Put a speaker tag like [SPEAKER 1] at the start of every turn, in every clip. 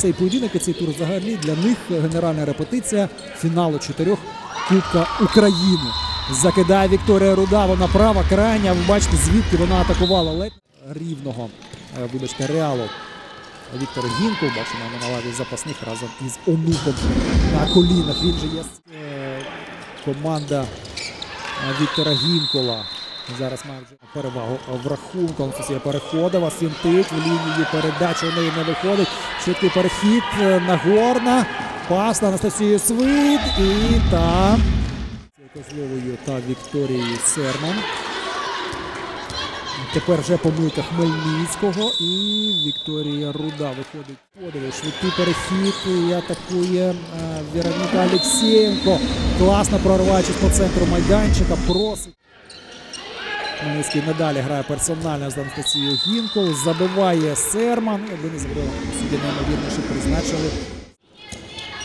[SPEAKER 1] цей поєдинок і цей тур взагалі для них генеральна репетиція фіналу чотирьох Кубка України. Закидає Вікторія Руда, вона права, крайня. Ви бачите, звідки вона атакувала ледь рівного, е, вибачте, реалу. Віктор Гінков, бачимо на лаві запасних разом із онуком на колінах. Він же є е, команда е, Віктора Гінкола. Зараз має перевагу в рахунку. Анастасія Переходова фінтить в лінії передачі. У неї не виходить. Швидкий перехід е, Нагорна. Пас на Анастасію Свит і там Козловою та Вікторією Серман. Тепер вже помилка Хмельницького і Вікторія Руда виходить. Подивись, швидкий перехід і атакує е, Віроніка Олексєєнко. Класно прориваючись по центру майданчика. Просить. Хмельницький надалі грає персонально з Анастасією Гінкол. Забиває Серман. Не забили, судді неймовірніше призначили.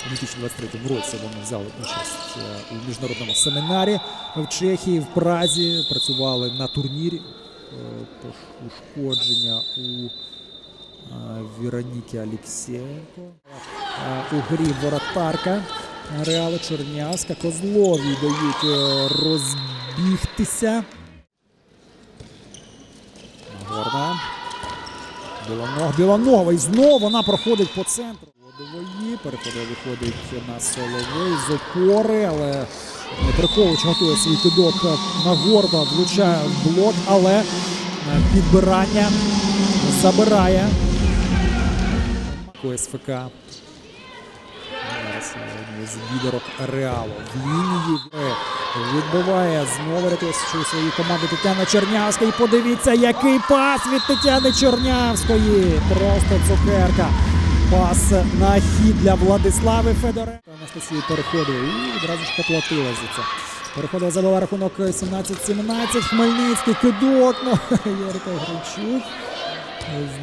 [SPEAKER 1] У 2023 році вони взяли участь е, у міжнародному семінарі в Чехії, в Празі. Працювали на турнірі. Е, Ушкодження у е, Віроніки Алексєєнко. Е, У грі воротарка Реалу Чернявська. Козлові дають розбігтися. Нагорна. Білоног, Білоногова. І знову вона проходить по центру. Водової. Переходить, виходить на Соловей з опори, але Петрикович готує свій кидок на горба, влучає в блок, але е, підбирання забирає. КСФК. Зараз з лідерок Реалу. В лінії е, відбиває знову рятує свою команду Тетяна Чернявська. І подивіться, який пас від Тетяни Чернявської. Просто цукерка. Пас на хід для Владислави Федоренко. Анастасії переходить і відразу ж поплатила за це. Переходила забила рахунок 17-17. Хмельницький кидок. Ну, Єрика Гринчук.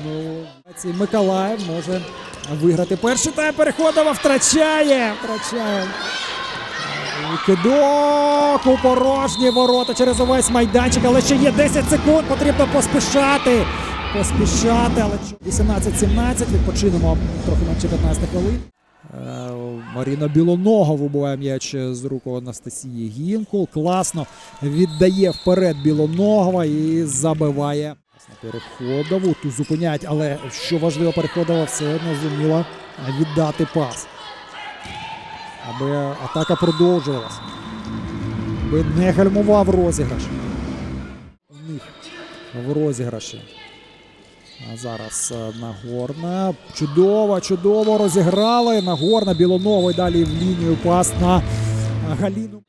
[SPEAKER 1] Знову Миколаїв може виграти перший тайм. Переходова втрачає. Втрачає. Кидок у порожні ворота через увесь майданчик, але ще є 10 секунд. Потрібно поспішати. Поспішати, але 18-17. Відпочинемо трохи менше 15 хвилин. Е, Маріна Білонога вибиває м'яч з рук Анастасії Гінкул. Класно віддає вперед Білоногова і забиває. Переходову ту зупиняють, але що важливо, переходова все одно зуміла віддати пас. Аби атака продовжувалась. Аби не гальмував розіграш. У них в розіграші. А зараз е, Нагорна. Чудово, чудово розіграли. Нагорна, Білонова і далі в лінію пас на Галіну.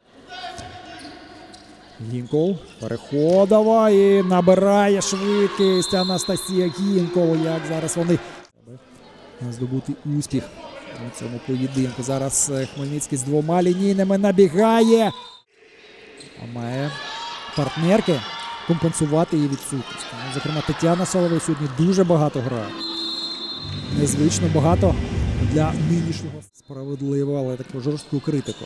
[SPEAKER 1] Гінкол переходова і набирає швидкість Анастасія Гінкол. Як зараз вони здобути успіх у цьому поєдинку. Зараз е, Хмельницький з двома лінійними набігає. А має партнерки компенсувати її відсутність. Зокрема, Тетяна Соловей сьогодні дуже багато грає. Незвично багато для нинішнього справедливо, але таку жорстку критику.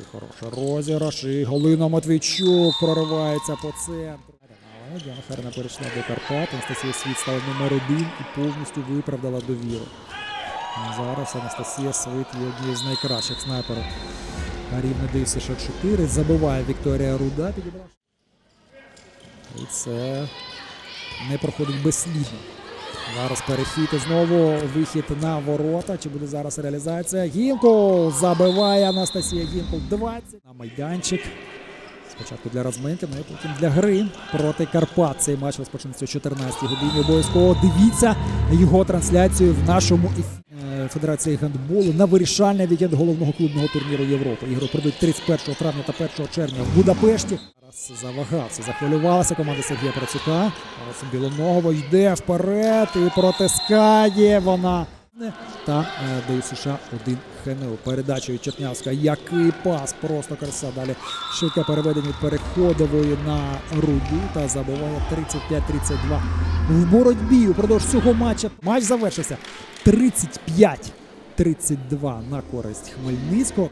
[SPEAKER 1] Такий хороший розіграш. І Галина Матвійчук проривається по центру. Діана Харина перейшла до Карпат. Анастасія Світ стала номер один і повністю виправдала довіру. Зараз Анастасія Свит є однією з найкращих снайперів рівня ДСШ 4. Забиває Вікторія Руда. Підібрав. І це не проходить безслідно. Зараз перехід і знову вихід на ворота. Чи буде зараз реалізація? Гінкол забиває Анастасія Гінкол 20 на майданчик. Спочатку для розминки, ну і потім для гри проти Карпат. Цей матч розпочнеться о 14-й годині. Обов'язково дивіться його трансляцію в нашому ефі- е, Федерації гандболу на вирішальний вікенд головного клубного турніру Європи. Ігри пройдуть 31 травня та 1 червня в Будапешті. Зараз завагався, захвилювалася команда Сергія Процюка. Зараз Білоногова йде вперед і протискає вона. Та е, дає США 1 ХНУ. Передача від Чернявська. Який пас, просто краса. Далі швидке переведення від переходової на руду та забиває 35-32 в боротьбі упродовж цього матча. Матч завершився 35-32 на користь Хмельницького.